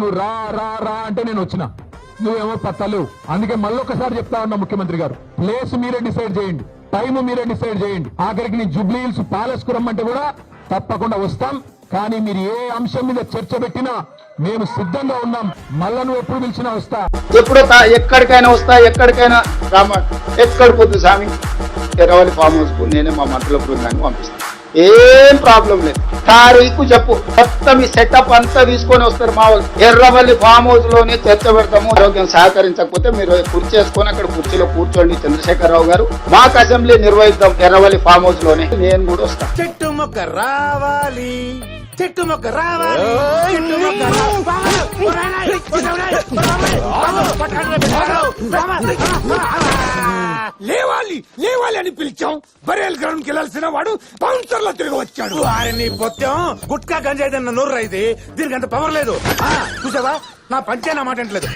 నువ్వు రా రా రా అంటే నేను వచ్చిన. నువ్వేమో పత్తలేవు అందుకే మళ్ళొకసారి చెప్తా ఉన్నా ముఖ్యమంత్రి గారు. ప్లేస్ మీరే డిసైడ్ చేయండి. టైం మీరే డిసైడ్ చేయండి. ఆఖరికి నీ జూబ్లీ హిల్స్ ప్యాలెస్కు రమ్మంటే కూడా తప్పకుండా వస్తాం. కానీ మీరు ఏ అంశం మీద చర్చ పెట్టినా మేము సిద్ధంగా ఉన్నాం. మళ్ళా నువ్వు ఎప్పుడు పిలిచినా వస్తా. ఎప్పుడు ఎక్కడికైనా వస్తా? ఎక్కడికైనా రామ ఎక్కడ పొద్దు స్వామి? ఎరవాలి ఫామ్ హౌస్ నేనే మా మంత్రుల బృందాన్ని పంపిస్తాను. ఏం ప్రాబ్లం లేదు. తారీఖు చెప్పు. మొత్తం ఈ సెటప్ అంతా తీసుకొని వస్తారు మా వాళ్ళు. ఎర్రవల్లి ఫామ్ హౌస్లోనే చర్చ పెడతాము ఆరోగ్యం సహకరించకపోతే మీరు కుర్చీ వేసుకొని అక్కడ కుర్చీలో కూర్చోండి చంద్రశేఖరరావు గారు. మాకు అసెంబ్లీ నిర్వహిద్దాం ఎర్రవల్లి ఫామ్ హౌస్లోనే. నేను కూడా వస్తాను చెట్టు మొక్క రావాలి. చెట్టు మొక్క రావాలి. లేవాలి లేవాలి అని పిలిచాం. బరేల్ గ్రౌండ్కి వెళ్ళాల్సిన వాడు బౌన్సర్లో తిరిగి వచ్చాడు. వారిని పొత్తం. గుట్కా గంజాయిదన్న తిన్న నోర్రు పవర్ లేదు. చూసావా? నా పంచే నా మాట అంటలేదు